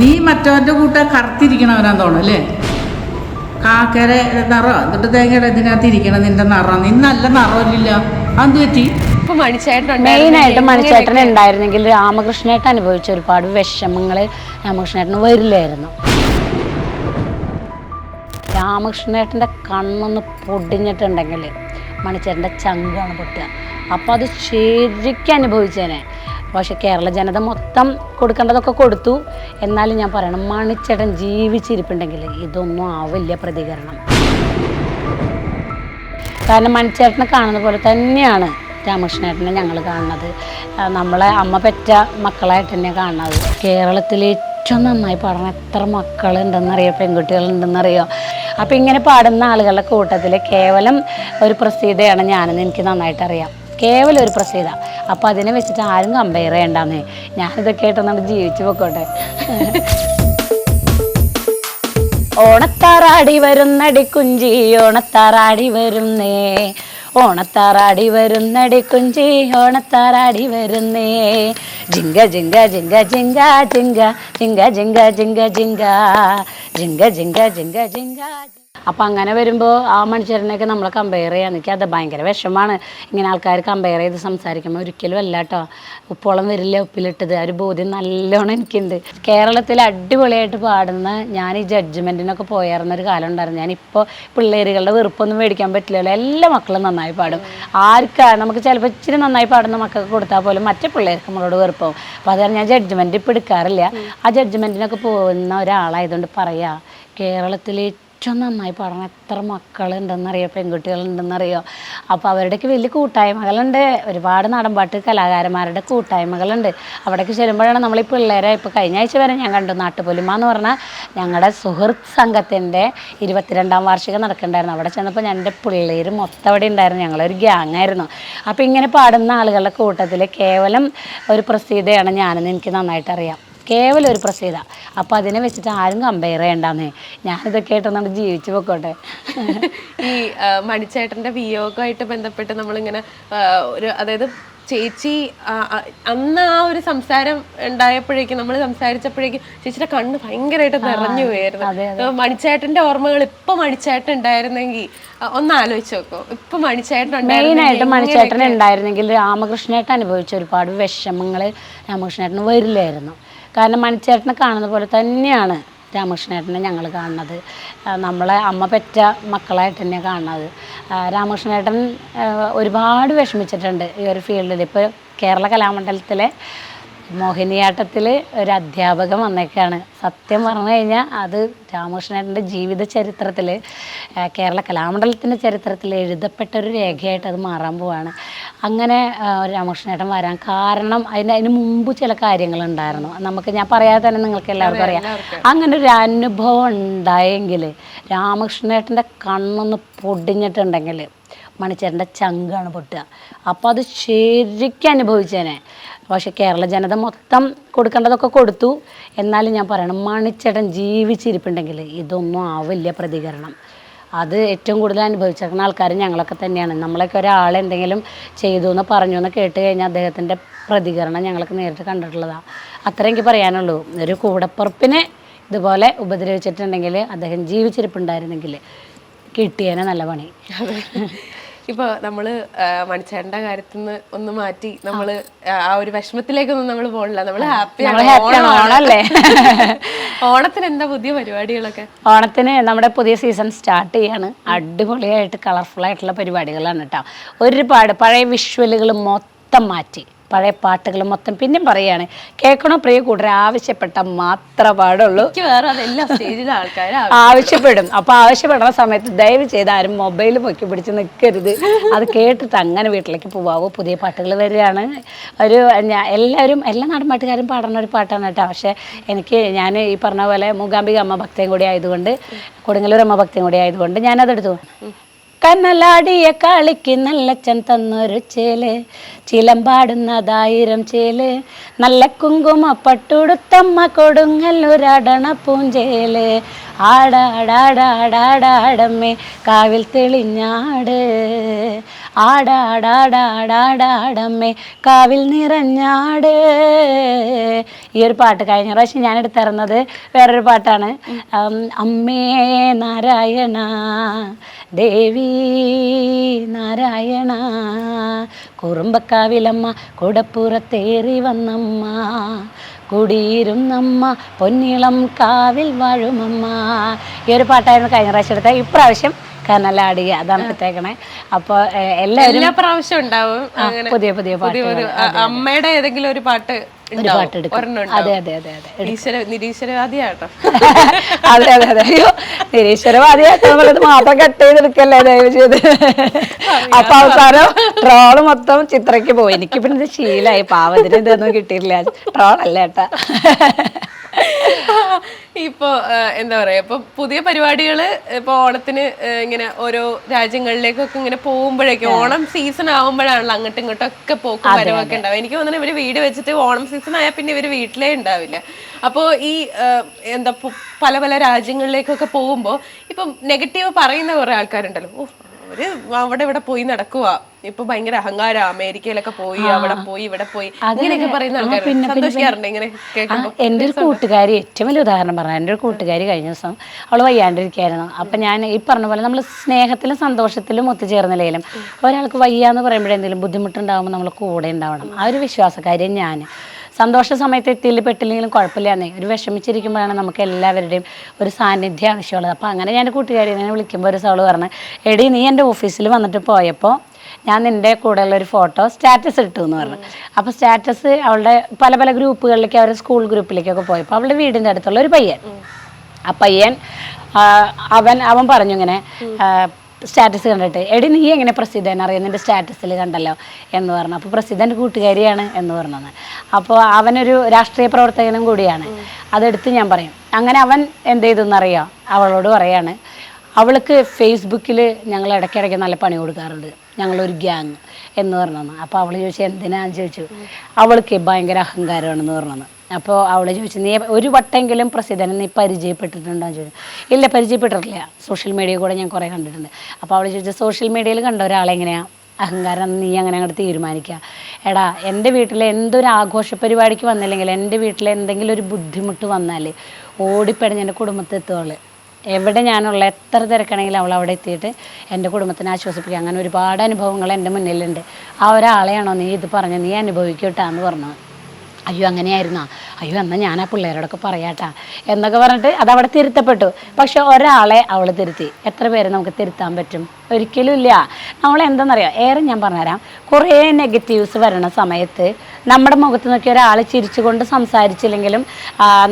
നീ മറ്റവന്റെ കൂട്ട കറുത്തിരിക്കണവനാന്ന് തോന്നുന്നു അല്ലേ? കാക്കര നിറ എന്നിട്ട് തേങ്ങയുടെ ഇതിനകത്ത് ഇരിക്കണം നിന്റെ നിറ. നീ നല്ല നിറമില്ല. അത് പറ്റി? മെയിനായിട്ട് മണിച്ചേട്ടൻ ഉണ്ടായിരുന്നെങ്കിൽ രാമകൃഷ്ണേട്ടൻ അനുഭവിച്ച ഒരുപാട് വിഷമങ്ങൾ രാമകൃഷ്ണേട്ടന് വരില്ലായിരുന്നു. രാമകൃഷ്ണേട്ടന്റെ കണ്ണൊന്ന് പൊടിഞ്ഞിട്ടുണ്ടെങ്കിൽ മണിച്ചേട്ടന്റെ ചങ്കാണ് പൊട്ടുക. അപ്പോൾ അത് ശരിക്കും അനുഭവിച്ചേനെ. പക്ഷെ കേരള ജനത മൊത്തം കൊടുക്കേണ്ടതൊക്കെ കൊടുത്തു. എന്നാലും ഞാൻ പറയണം മണിച്ചേട്ടൻ ജീവിച്ചിരിപ്പുണ്ടെങ്കിൽ ഇതൊന്നും ആവില്ല പ്രതികരണം. കാരണം മണിച്ചേട്ടനെ കാണുന്ന പോലെ തന്നെയാണ് രാമകൃഷ്ണേട്ടനെ ഞങ്ങൾ കാണുന്നത്. നമ്മളെ അമ്മ പെറ്റ മക്കളായിട്ട് തന്നെ കാണുന്നത്. കേരളത്തിൽ ഏറ്റവും നന്നായി പാടുന്ന എത്ര മക്കളുണ്ടെന്നറിയോ പെൺകുട്ടികളുണ്ടെന്നറിയോ? അപ്പം ഇങ്ങനെ പാടുന്ന ആളുകളുടെ കൂട്ടത്തിൽ കേവലം ഒരു പ്രസീതയാണ് ഞാനെന്ന് എനിക്ക് നന്നായിട്ട് അറിയാം കേവലം ഒരു പ്രസീത അപ്പോൾ അതിനെ വെച്ചിട്ട് ആരും കമ്പയർ ചെയ്യണ്ടെന്ന് ഞാനിതൊക്കെ ആയിട്ടൊന്നാണ് ജീവിച്ചു പൊക്കോട്ടെ ഓണത്താറാടി വരുന്നടി കുഞ്ചി ഓണത്താറാടി വരുന്നേ ഓണത്താറാടി വരുന്നടി കുഞ്ചി ഓണത്താറാടി വരുന്നേ ജിങ്ക ജിങ്ക ജിങ്ക ജിങ്ക ജിങ്ക ജിങ്ക ജിങ്ക ജിങ്ക ജിങ്ക ജിങ്ക ജിങ്ക ജിങ്ക ജിങ്ക അപ്പം അങ്ങനെ വരുമ്പോൾ ആ മനുഷ്യരനെയൊക്കെ നമ്മൾ കമ്പയർ ചെയ്യാൻ എനിക്ക് അത് ഭയങ്കര വിഷമാണ്. ഇങ്ങനെ ആൾക്കാർ കമ്പയർ ചെയ്ത് സംസാരിക്കുമ്പോൾ ഒരിക്കലും അല്ല കേട്ടോ ഉപ്പോളം വരില്ല ഉപ്പിലിട്ടത്. ആ ഒരു ബോധ്യം നല്ലോണം എനിക്കുണ്ട്. കേരളത്തിൽ അടിപൊളിയായിട്ട് പാടുന്ന ഞാൻ ഈ ജഡ്ജ്മെന്റിനൊക്കെ പോയായിരുന്ന ഒരു കാലം ഉണ്ടായിരുന്നു. ഞാനിപ്പോൾ പിള്ളേരുകളുടെ വെറുപ്പൊന്നും മേടിക്കാൻ പറ്റില്ലല്ലോ. എല്ലാ മക്കളും നന്നായി പാടും. ആർക്കാ നമുക്ക് ചിലപ്പോൾ ഇച്ചിരി നന്നായി പാടുന്ന മക്കൾക്ക് കൊടുത്താൽ പോലും മറ്റേ പിള്ളേർക്ക് നമ്മളോട് വെറുപ്പാവും. അപ്പോൾ അതുകാരണം ഞാൻ ജഡ്ജ്മെന്റ് ഇപ്പോൾ എടുക്കാറില്ല. ആ ജഡ്ജ്മെന്റിനൊക്കെ പോകുന്ന ഒരാളായതുകൊണ്ട് പറയാ കേരളത്തിലെ ഏറ്റവും നന്നായി പാടണം എത്ര മക്കളുണ്ടെന്നറിയോ പെൺകുട്ടികളുണ്ടെന്നറിയോ. അപ്പോൾ അവരുടെയൊക്കെ വലിയ കൂട്ടായ്മകളുണ്ട്. ഒരുപാട് നാടൻപാട്ട് കലാകാരന്മാരുടെ കൂട്ടായ്മകളുണ്ട്. അവിടേക്ക് ചെല്ലുമ്പോഴാണ് നമ്മൾ ഈ പിള്ളേരെ ഇപ്പോൾ കഴിഞ്ഞ ആഴ്ച വരെ ഞാൻ കണ്ടു. നാട്ടുപൊലിമ എന്ന് പറഞ്ഞാൽ ഞങ്ങളുടെ സുഹൃത്ത് സംഘത്തിന്റെ ഇരുപത്തിരണ്ടാം വാർഷികം നടക്കണ്ടായിരുന്നു. അവിടെ ചെന്നപ്പോൾ ഞാൻ എന്റെ പിള്ളേർ മൊത്തം അവിടെ ഉണ്ടായിരുന്നു. ഞങ്ങളൊരു ഗ്യാങ് ആയിരുന്നു. അപ്പോൾ ഇങ്ങനെ പാടുന്ന ആളുകളുടെ കൂട്ടത്തിൽ കേവലം ഒരു പ്രസീതയാണ് ഞാനെന്ന് എനിക്ക് നന്നായിട്ട് അറിയാം കേവലം ഒരു പ്രസീത അപ്പോൾ അതിനെ വെച്ചിട്ട് ആരും കമ്പയർ ചെയ്യണ്ടെന്നേ. ഞാനിതൊക്കെ ആയിട്ടൊന്നാണ് ജീവിച്ചു പൊക്കോട്ടെ. ഈ മണിച്ചേട്ടന്റെ വിയോഗമായിട്ട് ബന്ധപ്പെട്ട് നമ്മളിങ്ങനെ ഒരു അതായത് ചേച്ചി അന്ന് ആ ഒരു സംസാരം ഉണ്ടായപ്പോഴേക്കും നമ്മൾ സംസാരിച്ചപ്പോഴേക്കും ചേച്ചിയുടെ കണ്ണ് ഭയങ്കരമായിട്ട് നിറഞ്ഞു പോയായിരുന്നു. അപ്പൊ മണിച്ചേട്ടന്റെ ഓർമ്മകൾ ഇപ്പൊ മണിച്ചേട്ടൻ ഉണ്ടായിരുന്നെങ്കിൽ ഒന്ന് ആലോചിച്ച് നോക്കോ. ഇപ്പൊ മണിച്ചേട്ടൻ മെയിനായിട്ട് മണിച്ചേട്ടൻ ഉണ്ടായിരുന്നെങ്കിൽ രാമകൃഷ്ണേട്ടൻ അനുഭവിച്ച ഒരുപാട് വിഷമങ്ങൾ രാമകൃഷ്ണേട്ടന് വരില്ലായിരുന്നു. കാരണം മണിച്ചേട്ടനെ കാണുന്ന പോലെ തന്നെയാണ് രാമകൃഷ്ണേട്ടനെ ഞങ്ങൾ കാണുന്നത്. നമ്മളെ അമ്മ പെറ്റ മക്കളായിട്ട് തന്നെ കാണുന്നത്. രാമകൃഷ്ണേട്ടൻ ഒരുപാട് വിഷമിച്ചിട്ടുണ്ട് ഈ ഒരു ഫീൽഡിൽ ഇപ്പോൾ കേരള കലാമണ്ഡലത്തിലെ മോഹിനിയാട്ടത്തിൽ ഒരു അധ്യാപകൻ വന്നേക്കാണ്. സത്യം പറഞ്ഞു കഴിഞ്ഞാൽ അത് രാമകൃഷ്ണേട്ടന്റെ ജീവിത ചരിത്രത്തിൽ കേരള കലാമണ്ഡലത്തിന്റെ ചരിത്രത്തിൽ എഴുതപ്പെട്ട ഒരു രേഖയായിട്ട് അത് മാറാൻ പോവാണ്. അങ്ങനെ രാമകൃഷ്ണേട്ടൻ വരാൻ കാരണം അതിന് അതിന് മുമ്പ് ചില കാര്യങ്ങളുണ്ടായിരുന്നു. നമുക്ക് ഞാൻ പറയാതെ തന്നെ നിങ്ങൾക്ക് എല്ലാവർക്കും അറിയാം. അങ്ങനെ ഒരു അനുഭവം ഉണ്ടായെങ്കിൽ രാമകൃഷ്ണേട്ടന്റെ കണ്ണൊന്ന് പൊടിഞ്ഞിട്ടുണ്ടെങ്കിൽ മണിച്ചേട്ടന്റെ ചങ്കാണ് പൊട്ടുക. അപ്പോൾ അത് ശരിക്കും അനുഭവിച്ചേനെ. പക്ഷെ കേരള ജനത മൊത്തം കൊടുക്കേണ്ടതൊക്കെ കൊടുത്തു. എന്നാലും ഞാൻ പറയണം മണിച്ചേട്ടൻ ജീവിച്ചിരിപ്പുണ്ടെങ്കിൽ ഇതൊന്നും ആവില്ല പ്രതികരണം. അത് ഏറ്റവും കൂടുതൽ അനുഭവിച്ചിരിക്കുന്ന ആൾക്കാർ ഞങ്ങളൊക്കെ തന്നെയാണ്. നമ്മളൊക്കെ ഒരാൾ എന്തെങ്കിലും ചെയ്തു എന്ന് പറഞ്ഞു എന്ന് കേട്ട് കഴിഞ്ഞാൽ അദ്ദേഹത്തിന്റെ പ്രതികരണം ഞങ്ങൾക്ക് നേരിട്ട് കണ്ടിട്ടുള്ളതാണ് അത്രയെങ്കിൽ പറയാനുള്ളൂ. ഒരു കൂടപ്പുറപ്പിനെ ഇതുപോലെ ഉപദ്രവിച്ചിട്ടുണ്ടെങ്കിൽ അദ്ദേഹം ജീവിച്ചിരിപ്പുണ്ടായിരുന്നെങ്കിൽ കിട്ടിയേനെ നല്ല പണി. ഇപ്പൊ നമ്മൾ മണിച്ചേട്ടന്റെ കാര്യത്തിൽ നിന്ന് ഒന്ന് മാറ്റി നമ്മൾ ആ ഒരു വിഷമത്തിലേക്കൊന്നും നമ്മൾ പോണില്ല. നമ്മൾ ഹാപ്പിയാണ് ഓണല്ലേ? ഓണത്തിന് എന്താ പുതിയ പരിപാടികളൊക്കെ? ഓണത്തിന് നമ്മുടെ പുതിയ സീസൺ സ്റ്റാർട്ട് ചെയ്യാണ്. അടിപൊളിയായിട്ട് കളർഫുൾ ആയിട്ടുള്ള പരിപാടികളാണ് കേട്ടോ. ഒരുപാട് പഴയ വിഷ്വലുകൾ മൊത്തം മാറ്റി. പഴയ പാട്ടുകൾ മൊത്തം പിന്നെയും പറയാണ് കേൾക്കണോ പ്രിയ കൂട്ടരെ ആവശ്യപ്പെട്ട മാത്രമേ പാടുള്ളൂ. വേറെ അതെല്ലാം സ്റ്റേജിലെ ആൾക്കാർ ആവശ്യപ്പെടും. അപ്പൊ ആവശ്യപ്പെടുന്ന സമയത്ത് ദയവ് ചെയ്ത് ആരും മൊബൈൽ പൊക്കി പിടിച്ച് നിൽക്കരുത്. അത് കേട്ടിട്ട് അങ്ങനെ വീട്ടിലേക്ക് പോവാവോ. പുതിയ പാട്ടുകൾ വരികയാണ് ഒരു ഞാൻ എല്ലാവരും എല്ലാ നാടൻപാട്ടുകാരും പാടുന്ന ഒരു പാട്ടാണ് കേട്ടോ. പക്ഷേ എനിക്ക് ഞാൻ ഈ പറഞ്ഞ പോലെ മൂകാംബിക അമ്മ ഭക്തയും കൂടി ആയതുകൊണ്ട് കൊടുങ്ങല്ലൂർ അമ്മ ഭക്തയും കൂടി ആയതുകൊണ്ട് ഞാനതെടുത്തു. കന്നലാടിയ കാളിക്ക് നല്ലച്ചൻ തന്നൊരു ചേൽ. ചിലമ്പാടുന്നതായിരം ചേൽ. നല്ല കുങ്കുമ പട്ടുടുത്തമ്മ കൊടുങ്ങല്ലൊരടണ പൂഞ്ചേൽ. ആടാടാടാടാടാടമ്മേ കാവിൽ തെളിഞ്ഞാട്. ആടാടാടാടാടാടമ്മേ കാവിൽ നിറഞ്ഞാട്. ഈ ഒരു പാട്ട് കഴിഞ്ഞ പ്രാവശ്യം ഞാൻ എടുത്തിരുന്നത് വേറൊരു പാട്ടാണ്. അമ്മേ നാരായണ ദേവി നാരായണ കുറുമ്പക്കാവിലമ്മ കുടപ്പുറത്തേറി വന്നമ്മ കുടിയിരുന്നമ്മ പൊന്നിളം കാവിൽ വാഴുമമ്മ. ഈ ഒരു പാട്ടായിരുന്നു കഴിഞ്ഞ പ്രാവശ്യം എടുത്ത ഇപ്രാവശ്യം കനലാടിയ അതാണ് എടുത്തേക്കണേ. അപ്പോൾ എല്ലാവരും എല്ലാ പ്രാവശ്യം ഉണ്ടാവും പുതിയ പുതിയ പാട്ട് അമ്മയുടെ ഏതെങ്കിലും ഒരു പാട്ട് ഒരു ഉണ്ടാവും. പാട്ട് എടുക്കും. അതെ അതെ അതെ അതെ ഈശ്വര നിരീശ്വരവാദിയാട്ടോ. അതെ അതെ അതെ. അയ്യോ പറയുന്നത് മാത്രം കട്ട് ചെയ്തെടുക്കല്ലേ ദയവ് ചെയ്ത്? അപ്പൊ അവസാനം ട്രോൾ മൊത്തം ചിത്രയ്ക്ക് പോയി. എനിക്ക് പിന്നെ ഇത് ശീലായി. പാവത്തിന് ഇതൊന്നും കിട്ടിയില്ല ട്രോളല്ല ഏട്ടാ. ഇപ്പൊ ആ, എന്താ പറയാ ഇപ്പൊ പുതിയ പരിപാടികൾ ഇപ്പൊ ഓണത്തിന് ഇങ്ങനെ ഓരോ രാജ്യങ്ങളിലേക്കൊക്കെ ഇങ്ങനെ പോകുമ്പോഴേക്കും ഓണം സീസൺ ആകുമ്പോഴാണല്ലോ അങ്ങോട്ടും ഇങ്ങോട്ടും ഒക്കെ പോക്കും വരവൊക്കെ ഉണ്ടാവും എനിക്ക് തോന്നുന്നു ഇവർ വീട് വെച്ചിട്ട് ഓണം സീസൺ ആയാൽ പിന്നെ ഇവർ വീട്ടിലേ ഉണ്ടാവില്ല. അപ്പോൾ ഈ എന്താ പല പല രാജ്യങ്ങളിലേക്കൊക്കെ പോകുമ്പോൾ ഇപ്പം നെഗറ്റീവ് പറയുന്ന കുറേ ആൾക്കാരുണ്ടല്ലോ. ഓ അവർ അവിടെ ഇവിടെ പോയി നടക്കുക ഇപ്പൊ ഭയങ്കര അഹങ്കാര. അമേരിക്കയിലൊക്കെ പോയി അവിടെ പോയി ഇവിടെ പോയി. അങ്ങനെയൊക്കെ പറയുന്ന ആൾക്കാർ സന്തോഷിക്കാറുണ്ട് ഇങ്ങനെ ആ, കേൾക്കുമ്പോൾ എന്റെ ഒരു കൂട്ടുകാരി ഏറ്റവും വലിയ ഉദാഹരണം പറഞ്ഞു എന്റെ ഒരു കൂട്ടുകാരി കഴിഞ്ഞ ദിവസം അവൾ വയ്യാണ്ടിരിക്കുകയായിരുന്നു അപ്പം ഞാൻ ഈ പറഞ്ഞ പോലെ നമ്മൾ സ്നേഹത്തിലും സന്തോഷത്തിലും ഒത്തുചേർന്നില്ലെങ്കിലും ഒരാൾക്ക് വയ്യാന്ന് പറയുമ്പോഴെന്തെങ്കിലും ബുദ്ധിമുട്ടുണ്ടാകുമ്പോൾ നമ്മൾ കൂടെ ഉണ്ടാവണം. ആ ഒരു വിശ്വാസക്കാരിയും ഞാൻ സന്തോഷ സമയത്ത് എത്തിയില്ല പെട്ടില്ലെങ്കിലും കുഴപ്പമില്ലാന്നേ ഒരു വിഷമിച്ചിരിക്കുമ്പോഴാണ് നമുക്ക് എല്ലാവരുടെയും ഒരു സാന്നിധ്യം ആവശ്യമുള്ളത്. അപ്പോൾ അങ്ങനെ ഞാൻ കൂട്ടുകാരി എന്നെ വിളിക്കുമ്പോൾ ഒരു സോൾ പറഞ്ഞു എടി നീ എന്റെ ഓഫീസിൽ വന്നിട്ട് പോയപ്പോൾ ഞാൻ നിന്റെ കൂടെയുള്ള ഒരു ഫോട്ടോ സ്റ്റാറ്റസ് ഇട്ടു എന്ന് പറഞ്ഞു. അപ്പോൾ സ്റ്റാറ്റസ് അവളുടെ പല പല ഗ്രൂപ്പുകളിലേക്ക് അവരുടെ സ്കൂൾ ഗ്രൂപ്പിലേക്കൊക്കെ പോയപ്പോൾ അവളുടെ വീടിന്റെ അടുത്തുള്ള ഒരു പയ്യൻ. ആ പയ്യൻ അവൻ അവൻ പറഞ്ഞു ഇങ്ങനെ സ്റ്റാറ്റസ് കണ്ടിട്ട് എടി നീ എങ്ങനെ പ്രസിദ്ധൻ അറിയാം? നിന്റെ സ്റ്റാറ്റസിൽ കണ്ടല്ലോ? എന്ന് പറഞ്ഞു. അപ്പോൾ പ്രസിദ്ധന്റെ കൂട്ടുകാരിയാണ് എന്ന് പറഞ്ഞത് അപ്പോൾ അവനൊരു രാഷ്ട്രീയ പ്രവർത്തകനും കൂടിയാണ്. അതെടുത്ത് ഞാൻ പറയും. അങ്ങനെ അവൻ എന്ത് ചെയ്തെന്നറിയാം അവളോട് പറയാണ് അവൾക്ക് ഫേസ്ബുക്കിൽ ഞങ്ങൾ ഇടയ്ക്കിടയ്ക്ക് നല്ല പണി കൊടുക്കാറുണ്ട്. ഞങ്ങളൊരു ഗ്യാങ് എന്ന് പറഞ്ഞു അപ്പോൾ അവൾ ചോദിച്ചു എന്തിനാന്ന് ചോദിച്ചു. അവൾക്ക് ഭയങ്കര അഹങ്കാരമാണെന്ന് പറഞ്ഞു അപ്പോൾ അവൾ ചോദിച്ചു നീ ഒരു വട്ടമെങ്കിലും പ്രസിദ്ധനെ നീ പരിചയപ്പെട്ടിട്ടുണ്ടോ? എന്ന് ചോദിച്ചു. ഇല്ല പരിചയപ്പെട്ടിട്ടില്ല. സോഷ്യൽ മീഡിയ കൂടെ ഞാൻ കുറേ കണ്ടിട്ടുണ്ട്. അപ്പോൾ അവൾ ചോദിച്ചു സോഷ്യൽ മീഡിയയിൽ കണ്ട ഒരാളെങ്ങനെയാണ് അഹങ്കാരം നീ അങ്ങനെ അങ്ങോട്ട് തീരുമാനിക്കുക എടാ എന്റെ വീട്ടിൽ എന്തൊരു ആഘോഷ പരിപാടിക്ക് വന്നില്ലെങ്കിൽ എന്റെ വീട്ടിൽ എന്തെങ്കിലും ഒരു ബുദ്ധിമുട്ട് വന്നാൽ ഓടിപ്പടഞ്ഞ് എന്റെ കുടുംബത്തിൽ എത്തുകയുള്ളു എവിടെ ഞാനുള്ള എത്ര തിരക്കണമെങ്കിലും അവൾ അവിടെ എത്തിയിട്ട് എന്റെ കുടുംബത്തിനെ ആശ്വസിപ്പിക്കുക അങ്ങനെ ഒരുപാട് അനുഭവങ്ങൾ എന്റെ മുന്നിലുണ്ട്. ആ ഒരാളെയാണോ നീ ഇത് പറഞ്ഞ് നീ അനുഭവിക്കട്ടാന്ന് പറഞ്ഞു. അയ്യോ അങ്ങനെയായിരുന്നോ? അയ്യോ എന്നാൽ ഞാൻ ആ പിള്ളേരോടൊക്കെ പറയാട്ടാ. എന്നൊക്കെ പറഞ്ഞിട്ട് അവിടെ തിരുത്തപ്പെട്ടു. പക്ഷെ ഒരാളെ അവൾ തിരുത്തി. എത്ര പേരെ നമുക്ക് തിരുത്താൻ പറ്റും? ഒരിക്കലും ഇല്ല. നമ്മൾ എന്താണെന്നറിയാം ഏറെ ഞാൻ പറഞ്ഞുതരാം. കുറേ നെഗറ്റീവ്സ് വരണ സമയത്ത് നമ്മുടെ മുഖത്ത് നോക്കി ഒരാൾ ചിരിച്ചുകൊണ്ട് സംസാരിച്ചില്ലെങ്കിലും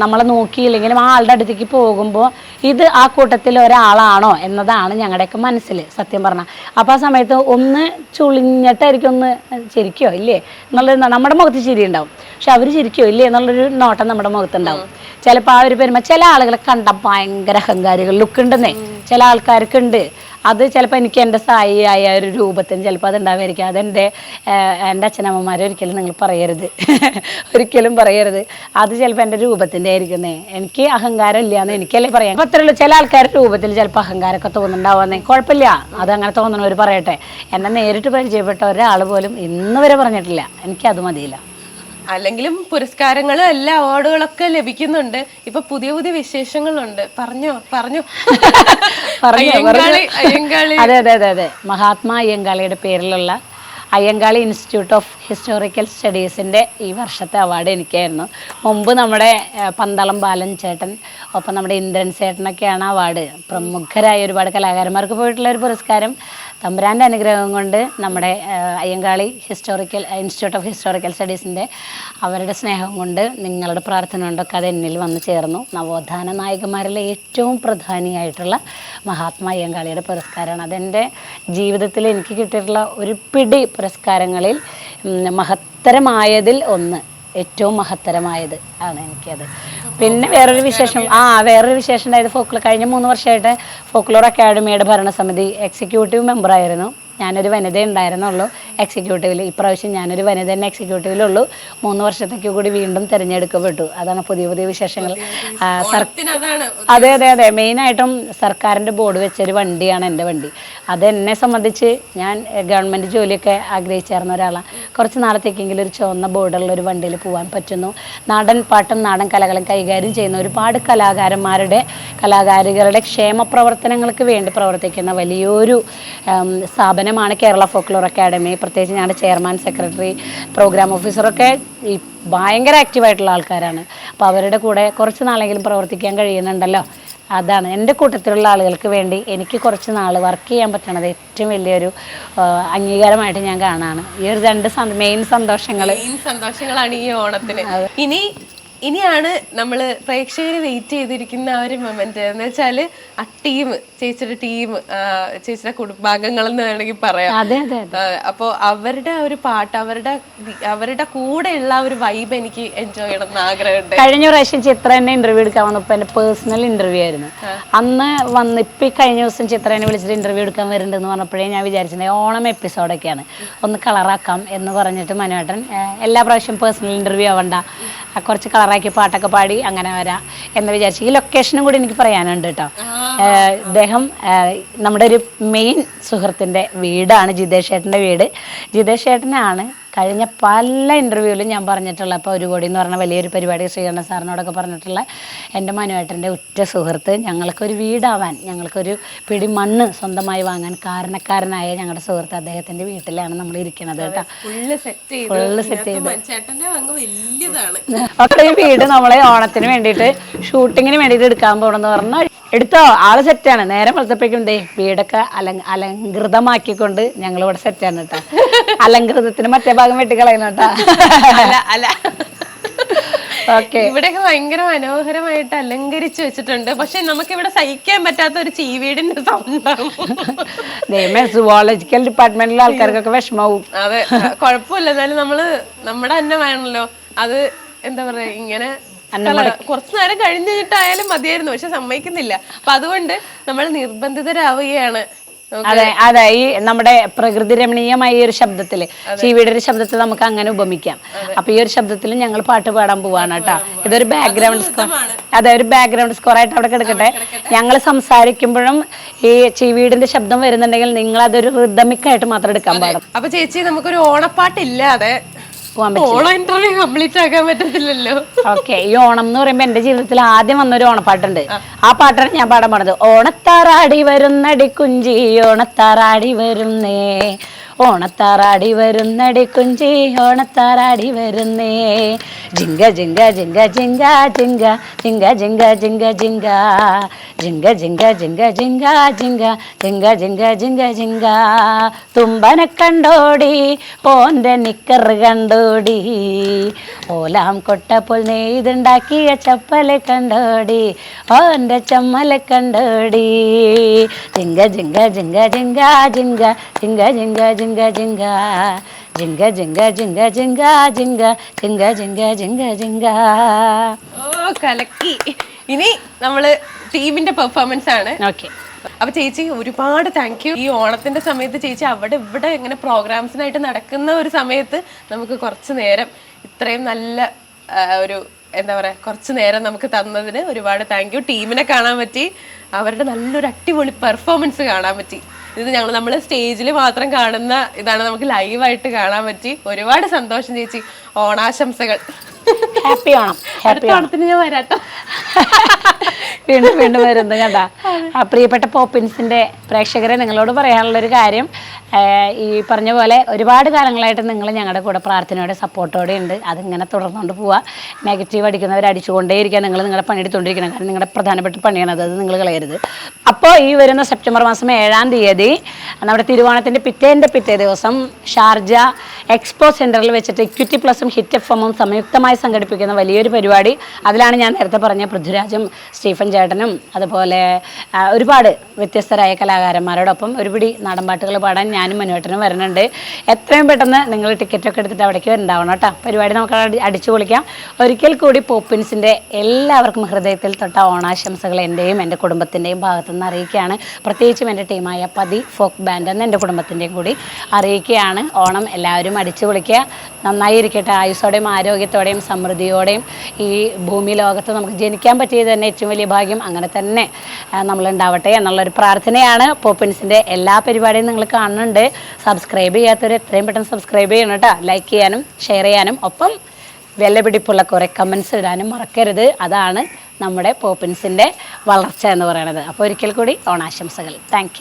നമ്മളെ നോക്കിയില്ലെങ്കിലും ആ ആളുടെ അടുത്തേക്ക് പോകുമ്പോൾ ഇത് ആ കൂട്ടത്തിൽ ഒരാളാണോ എന്നതാണ് ഞങ്ങളുടെയൊക്കെ മനസ്സിൽ സത്യം പറഞ്ഞാൽ അപ്പോൾ ആ സമയത്ത് ഒന്ന് ചുളിഞ്ഞിട്ടായിരിക്കും ഒന്ന് ചിരിക്കോ? ഇല്ലേ? എന്നുള്ളത് നമ്മുടെ മുഖത്ത് ചിരി ഉണ്ടാവും. പക്ഷെ അവർ ചിരിക്കോ? ഇല്ലേ? എന്നുള്ളൊരു നോട്ടം നമ്മുടെ മുഖത്തുണ്ടാവും ചിലപ്പോൾ ആ ഒരു പെരുമ ചില ആളുകളെ കണ്ട ഭയങ്കര അഹങ്കാരികൾ ലുക്ക് ഉണ്ടെന്നേ. ചില ആൾക്കാർക്ക് ഉണ്ട് അത് ചിലപ്പോൾ എനിക്ക് എന്റെ സായി ആയ ഒരു രൂപത്തിൽ ചിലപ്പോൾ അത് ഉണ്ടാവുമായിരിക്കും അതെന്റെ എന്റെ അച്ഛനമ്മമാരെ ഒരിക്കലും നിങ്ങൾ പറയരുത്. ഒരിക്കലും പറയരുത്. അത് ചിലപ്പോൾ എന്റെ രൂപത്തിന്റെ ആയിരിക്കുന്നേ. എനിക്ക് അഹങ്കാരം ഇല്ല എന്ന് എനിക്കല്ലേ പറയാം അപ്പോൾ അത്രയുള്ളൂ ചില ആൾക്കാരുടെ രൂപത്തിൽ ചിലപ്പോൾ അഹങ്കാരമൊക്കെ തോന്നുന്നുണ്ടാവുന്നേ. കുഴപ്പമില്ല. അത് അങ്ങനെ തോന്നണവർ പറയട്ടെ. എന്നെ നേരിട്ട് പരിചയപ്പെട്ട ഒരാൾ പോലും ഇന്ന് വരെ പറഞ്ഞിട്ടില്ല. എനിക്കത് മതിയില്ല. അല്ലെങ്കിലും പുരസ്കാരങ്ങളും എല്ലാ അവാർഡുകളൊക്കെ ലഭിക്കുന്നുണ്ട്. ഇപ്പൊ പുതിയ പുതിയ വിശേഷങ്ങളുണ്ട്. പറഞ്ഞോ പറഞ്ഞോ. അയ്യങ്കാളി അതെ അതെ അതെ അതെ. മഹാത്മാ അയ്യങ്കാളിയുടെ പേരിലുള്ള അയ്യങ്കാളി ഇൻസ്റ്റിറ്റ്യൂട്ട് ഓഫ് ഹിസ്റ്റോറിക്കൽ സ്റ്റഡീസിന്റെ ഈ വർഷത്തെ അവാർഡ് എനിക്കായിരുന്നു. മുമ്പ് നമ്മുടെ പന്തളം ബാലൻ ചേട്ടൻ ഒപ്പം നമ്മുടെ ഇന്ദ്രൻ ചേട്ടനൊക്കെയാണ് അവാർഡ്. പ്രമുഖരായ ഒരുപാട് കലാകാരന്മാർക്ക് പോയിട്ടുള്ള ഒരു പുരസ്കാരം. തമ്പുരാന്റെ അനുഗ്രഹം കൊണ്ട് നമ്മുടെ Ayyankali historical institute of historical സ്റ്റഡീസിന്റെ അവരുടെ സ്നേഹം കൊണ്ട് നിങ്ങളുടെ പ്രാർത്ഥന കൊണ്ടൊക്കെ അത് എന്നിൽ വന്നു ചേർന്നു. നവോത്ഥാന നായകന്മാരിലെ ഏറ്റവും പ്രധാനിയായിട്ടുള്ള മഹാത്മാ അയ്യങ്കാളിയുടെ പുരസ്കാരമാണ്. അതെന്റെ ജീവിതത്തിൽ എനിക്ക് കിട്ടിയിട്ടുള്ള ഒരു പിടി പുരസ്കാരങ്ങളിൽ മഹത്തരമായതിൽ ഒന്ന് ഏറ്റവും മഹത്തരമായത് ആണ് എനിക്കത്. പിന്നെ വേറൊരു വിശേഷം. ആ വേറൊരു വിശേഷം. ഉണ്ടായത് ഫോക്ലോർ കഴിഞ്ഞ മൂന്ന് വർഷമായിട്ട് ഫോക്ലോർ അക്കാഡമിയുടെ ഭരണസമിതി എക്സിക്യൂട്ടീവ് മെമ്പറായിരുന്നു ഞാനൊരു വനിത ഉണ്ടായിരുന്നുള്ളൂ എക്സിക്യൂട്ടീവിൽ ഇപ്രാവശ്യം ഞാനൊരു വനിത തന്നെ എക്സിക്യൂട്ടീവിലുള്ളൂ മൂന്ന് വർഷത്തേക്ക് കൂടി വീണ്ടും തിരഞ്ഞെടുക്കപ്പെട്ടു. അതാണ് പുതിയ പുതിയ വിശേഷങ്ങൾ. അതെ അതെ അതെ. മെയിനായിട്ടും സർക്കാരിന്റെ ബോർഡ് വെച്ചൊരു വണ്ടിയാണ് എന്റെ വണ്ടി. അതെന്നെ സംബന്ധിച്ച് ഞാൻ ഗവൺമെന്റ് ജോലിയൊക്കെ ആഗ്രഹിച്ചായിരുന്ന ഒരാളാണ്. കുറച്ച് നാളത്തേക്കെങ്കിലും ഒരു ചുവന്ന ബോർഡുള്ള ഒരു വണ്ടിയിൽ പോകാൻ പറ്റുന്നു. നാടൻ പാട്ടും നാടൻ കലകളും കൈകാര്യം ചെയ്യുന്ന ഒരുപാട് കലാകാരന്മാരുടെ കലാകാരികളുടെ ക്ഷേമ പ്രവർത്തനങ്ങൾക്ക് വേണ്ടി പ്രവർത്തിക്കുന്ന വലിയൊരു ഉം, സ്ഥാപനമാണ് കേരള ഫോക്ലോർ അക്കാഡമി പ്രത്യേകിച്ച് ഞങ്ങളുടെ ചെയർമാൻ സെക്രട്ടറി പ്രോഗ്രാം ഓഫീസറൊക്കെ ഈ ഭയങ്കര ആക്റ്റീവായിട്ടുള്ള ആൾക്കാരാണ്. അപ്പോൾ അവരുടെ കൂടെ കുറച്ച് നാളെങ്കിലും പ്രവർത്തിക്കാൻ കഴിയുന്നുണ്ടല്ലോ. അതാണ് എന്റെ കൂട്ടത്തിലുള്ള ആളുകൾക്ക് വേണ്ടി എനിക്ക് കുറച്ച് നാൾ വർക്ക് ചെയ്യാൻ പറ്റണത് ഏറ്റവും വലിയൊരു അംഗീകാരമായിട്ട് ഞാൻ കാണാണ്. ഈ ഒരു രണ്ട് മെയിൻ സന്തോഷങ്ങൾ മെയിൻ സന്തോഷങ്ങളാണ് ഈ ഓണത്തിന്. ഇനി ഇനിയാണ് നമ്മൾ പ്രേക്ഷകർ വെയിറ്റ് ചെയ്തിരിക്കുന്ന ആ ഒരു മൊമെന്റ് എന്ന് വെച്ചാൽ ആ ടീം ചേച്ചിയുടെ ടീം ചേച്ചിയുടെ കുടുംബാംഗങ്ങൾ എന്ന് വേണമെങ്കിൽ പറയാം. അപ്പോൾ അതെ അപ്പോ അവരുടെ ഒരു പാട്ട് അവരുടെ അവരുടെ കൂടെയുള്ള ഉള്ള ഒരു വൈബ് എനിക്ക് എൻജോയ് ചെയ്യണം എന്ന് ആഗ്രഹമുണ്ട്. കഴിഞ്ഞ പ്രാവശ്യം ചിത്ര എന്നെ ഇന്റർവ്യൂ എടുക്കാൻ വന്നപ്പോൾ എന്റെ പേഴ്സണൽ ഇന്റർവ്യൂ ആയിരുന്നു. അന്ന് വന്ന് ഇപ്പം കഴിഞ്ഞ ദിവസം ചിത്ര എന്നെ വിളിച്ചിട്ട് ഇന്റർവ്യൂ എടുക്കാൻ വരുന്നുണ്ടെന്ന് പറഞ്ഞപ്പോഴേ ഞാൻ വിചാരിച്ചത് ഓണം എപ്പിസോഡൊക്കെയാണ് ഒന്ന് കളറാക്കാം എന്ന് പറഞ്ഞിട്ട് മനുവേട്ടൻ എല്ലാ പ്രാവശ്യം പേഴ്സണൽ ഇന്റർവ്യൂ ആവണ്ട. കുറച്ച് കളറാക്കി പാട്ടൊക്കെ പാടി അങ്ങനെ വരാം എന്ന് വിചാരിച്ചു ഈ ലൊക്കേഷനും കൂടി എനിക്ക് പറയാനുണ്ട് കേട്ടോ ഇദ്ദേഹം നമ്മുടെ ഒരു മെയിൻ സുഹൃത്തിന്റെ വീടാണ് ജിതേഷ് ചേട്ടന്റെ വീട്. ജിതേഷ് ചേട്ടനാണ് കഴിഞ്ഞ പല ഇന്റർവ്യൂവിലും ഞാൻ പറഞ്ഞിട്ടുള്ള ഇപ്പോൾ ഒരു കോടി എന്ന് പറഞ്ഞ വലിയൊരു പരിപാടി ശ്രീകരണ സാറിനോടൊക്കെ പറഞ്ഞിട്ടുള്ള എന്റെ മനുവേട്ടന്റെ ഉറ്റ സുഹൃത്ത്. ഞങ്ങൾക്കൊരു വീടാവാൻ ഞങ്ങൾക്കൊരു പിടി മണ്ണ് സ്വന്തമായി വാങ്ങാൻ കാരണക്കാരനായ ഞങ്ങളുടെ സുഹൃത്ത് അദ്ദേഹത്തിന്റെ വീട്ടിലാണ് നമ്മൾ ഇരിക്കുന്നത് കേട്ടോ. ഫുള്ള് സെറ്റ് ചെയ്ത് അപ്പോൾ ഈ വീട് നമ്മളെ ഓണത്തിന് വേണ്ടിയിട്ട് ഷൂട്ടിങ്ങിന് വേണ്ടിയിട്ട് എടുക്കാൻ പോകണമെന്ന് പറഞ്ഞാൽ എടുത്തോ? ആൾ സെറ്റാണ് നേരെ വെളുത്തപ്പോഴേക്കും ദേ വീടൊക്കെ അലങ് അലങ്കൃതമാക്കിക്കൊണ്ട് ഞങ്ങൾ ഇവിടെ സെറ്റാണ് കേട്ടോ അലങ്കൃതത്തിന് മറ്റേ ഭാഗം വെട്ടിക്കളയുന്നു കേട്ടോ അല്ല അല്ല. ഓക്കെ. ഇവിടെയൊക്കെ ഭയങ്കര മനോഹരമായിട്ട് അലങ്കരിച്ചു വെച്ചിട്ടുണ്ട്. പക്ഷെ നമുക്ക് ഇവിടെ സഹിക്കാൻ പറ്റാത്ത ഒരു ചീവീടിന്റെ സൗണ്ടാണ് ദൈവമേ സുവോളജിക്കൽ ഡിപ്പാർട്ട്മെന്റിലെ ആൾക്കാർക്കൊക്കെ വിഷമാവും. അതെ കുഴപ്പമില്ല. എന്നാലും നമ്മൾ നമ്മുടെ അന്നമാണല്ലോ അത് എന്താ പറയാ ഇങ്ങനെ കുറച്ച് നേരം കഴിഞ്ഞിട്ടായാലും മതിയായിരുന്നു പക്ഷെ സമ്മതിക്കുന്നില്ല. അപ്പൊ അതുകൊണ്ട് നമ്മൾ നിർബന്ധിതരാവുകയാണ്. അതെ അതെ ഈ നമ്മുടെ പ്രകൃതി രമണീയമായ ഈ ഒരു ശബ്ദത്തിൽ ചീവിയുടെ ഒരു ശബ്ദത്തിൽ നമുക്ക് അങ്ങനെ ഉപമിക്കാം. അപ്പൊ ഈ ഒരു ശബ്ദത്തിൽ ഞങ്ങൾ പാട്ട് പാടാൻ പോവാണ് കേട്ടോ. ഇതൊരു ബാക്ക്ഗ്രൗണ്ട് സ്കോർ അതെ ഒരു ബാക്ക്ഗ്രൗണ്ട് സ്കോർ ആയിട്ട് അവിടെ കിടക്കട്ടെ. ഞങ്ങൾ സംസാരിക്കുമ്പോഴും ഈ ചീവീടിന്റെ ശബ്ദം വരുന്നുണ്ടെങ്കിൽ നിങ്ങൾ അതൊരു റിതമിക്കായിട്ട് മാത്രം എടുക്കാൻ പാടും. അപ്പൊ ചേച്ചി നമുക്കൊരു ഓണപ്പാട്ടില്ലാതെ പോകാൻ ഓണം ഇന്റർവ്യൂ കംപ്ലീറ്റ് ആക്കാൻ പറ്റത്തില്ലല്ലോ. ഓക്കെ ഈ ഓണം എന്ന് പറയുമ്പോ എന്റെ ജീവിതത്തിൽ ആദ്യം വന്നൊരു ഓണപ്പാട്ടുണ്ട്. ആ. പാട്ടാണ് ഞാൻ പാടാൻ പോണത് ഓണത്താറാടി വരുന്നടി കുഞ്ചി ഓണത്താറാടി വരുന്നേ. ഓണത്താറാടി വരുന്നടി കുഞ്ചി ഓണത്താറാടി വരുന്നേ ജിങ്ക ജിങ്ക ജിങ്ക ജിങ്ക ജിങ്ക ജിങ്ക ജിങ്ക ജിങ്ക ജിങ്ക ജിങ്ക ജിങ്ക ജിങ്ക ജിങ്ക ജിങ്ക ജിങ്ക ജിങ്ക ജിങ്ക ജിങ്ക തുമ്പനെ കണ്ടോടി ഓന്റെ നിക്കർ കണ്ടോടി ഓലാം കൊട്ടപ്പോൾ നെയ്തുണ്ടാക്കിയ ചപ്പൽ കണ്ടോടി ഓന്റെ ചമ്മൽ കണ്ടോടി ജിങ്ക ജിങ്ക ജിങ്ക ജിങ്ക ജിങ്ക ജിങ്ക ജിങ്ക ജിങ്ക ജിങ്ക ജിങ്ക ജിങ്ക ജിങ്ക ജിങ്ക ജിങ്ക ജിങ്ക ജിങ്ക ജിങ്ക ജിങ്ക ഓ കലക്കി ഇനി നമ്മൾ ടീമിന്റെ പെർഫോമൻസ് ആണ് ഓക്കെ അപ്പൊ ചേച്ചി ഒരുപാട് താങ്ക് യു ഈ ഓണത്തിന്റെ സമയത്ത് ചേച്ചി അവിടെ ഇവിടെ ഇങ്ങനെ പ്രോഗ്രാംസിനായിട്ട് നടക്കുന്ന ഒരു സമയത്ത് നമുക്ക് കുറച്ച് നേരം ഇത്രയും നല്ല ഒരു എന്താ പറയാ കുറച്ച് നേരം നമുക്ക് തന്നതിന് ഒരുപാട് താങ്ക് യു ടീമിനെ കാണാൻ പറ്റി അവരുടെ നല്ലൊരു അടിപൊളി പെർഫോമൻസ് കാണാൻ പറ്റി ഇത് ഞങ്ങൾ നമ്മുടെ സ്റ്റേജിൽ മാത്രം കാണുന്ന ഇതാണ് നമുക്ക് ലൈവായിട്ട് കാണാൻ പറ്റി. ഒരുപാട് സന്തോഷം ചേച്ചി. ഓണാശംസകൾ. ഹാപ്പി ഓണം ഹാപ്പി ഓണത്തിന് ഞാൻ വരാട്ടോ. വീണ്ടും വീണ്ടും വരുന്നത് കണ്ട. ആ പ്രിയപ്പെട്ട പോപ്പിൻസിന്റെ പ്രേക്ഷകരെ നിങ്ങളോട് പറയാനുള്ളൊരു കാര്യം. ഈ പറഞ്ഞ പോലെ ഒരുപാട് കാലങ്ങളായിട്ട് നിങ്ങൾ ഞങ്ങളുടെ കൂടെ പ്രാർത്ഥനയോടെ സപ്പോർട്ടോടെ ഉണ്ട്. അതിങ്ങനെ തുടർന്നുകൊണ്ട് പോവുക നെഗറ്റീവ് അടിക്കുന്നവർ അടിച്ചുകൊണ്ടേ ഇരിക്കുക നിങ്ങൾ നിങ്ങളുടെ പണിയെടുത്തുകൊണ്ടിരിക്കണം കാരണം നിങ്ങളുടെ പ്രധാനപ്പെട്ട പണിയാണ്. അത് അത് നിങ്ങൾ കളയരുത്. അപ്പോൾ ഈ വരുന്ന സെപ്റ്റംബർ മാസം ഏഴാം തീയതി നമ്മുടെ തിരുവോണത്തിന്റെ പിറ്റേന്റെ പിറ്റേ ദിവസം ഷാർജ എക്സ്പോ സെന്ററിൽ വെച്ചിട്ട് ഇക്വിറ്റി പ്ലസും ഹിറ്റ് എഫ് എമ്മും സംയുക്തമായി സംഘടിപ്പിക്കുന്ന വലിയൊരു പരിപാടി. അതിലാണ് ഞാൻ നേരത്തെ പറഞ്ഞ പൃഥ്വിരാജും സ്റ്റീഫൻ ചേട്ടനും അതുപോലെ ഒരുപാട് വ്യത്യസ്തരായ കലാകാരന്മാരോടൊപ്പം ഒരുപിടി നാടൻപാട്ടുകൾ പാടാൻ ഞാനും മനുവേട്ടനും വരുന്നുണ്ട്. എത്രയും പെട്ടെന്ന് നിങ്ങൾ ടിക്കറ്റൊക്കെ എടുത്തിട്ട് അവിടേക്ക് വരുന്നുണ്ടാവണം കേട്ടോ. പരിപാടി നമുക്ക് അടി- അടിച്ചു പൊളിക്കാം. ഒരിക്കൽ കൂടി പോപ്പിൻസിന്റെ എല്ലാവർക്കും ഹൃദയത്തിൽ തൊട്ട ഓണാശംസകൾ എന്റെയും എന്റെ കുടുംബത്തിന്റെയും ഭാഗത്തു നിന്ന് അറിയിക്കുകയാണ്. പ്രത്യേകിച്ചും എന്റെ ടീമായ പതി ഫോക്ക് ബാൻഡ് എന്ന എന്റെ കുടുംബത്തിന്റെയും കൂടി അറിയിക്കുകയാണ്. ഓണം എല്ലാവരും അടിച്ചു പൊളിക്കുക. നന്നായി ആയുസോടെയും ആരോഗ്യത്തോടെയും സമൃദ്ധിയോടെയും ഈ ഭൂമി ലോകത്ത് നമുക്ക് ജനിക്കാൻ പറ്റിയത് തന്നെ ഏറ്റവും വലിയ ഭാഗ്യം അങ്ങനെ തന്നെ നമ്മളുണ്ടാവട്ടെ എന്നുള്ളൊരു പ്രാർത്ഥനയാണ്. പോപ്പിൻസിന്റെ എല്ലാ പരിപാടിയും നിങ്ങൾ കാണുന്നുണ്ട്. സബ്സ്ക്രൈബ് ചെയ്യാത്തവർ എത്രയും പെട്ടെന്ന് സബ്സ്ക്രൈബ് ചെയ്യണം കേട്ടോ. ലൈക്ക് ചെയ്യാനും ഷെയർ ചെയ്യാനും ഒപ്പം വിലപിടിപ്പുള്ള കുറേ കമൻസ് ഇടാനും മറക്കരുത്. അതാണ് നമ്മുടെ പോപ്പിൻസിന്റെ വളർച്ച എന്ന് പറയുന്നത്. അപ്പോൾ ഒരിക്കൽ കൂടി ഓണാശംസകൾ. താങ്ക്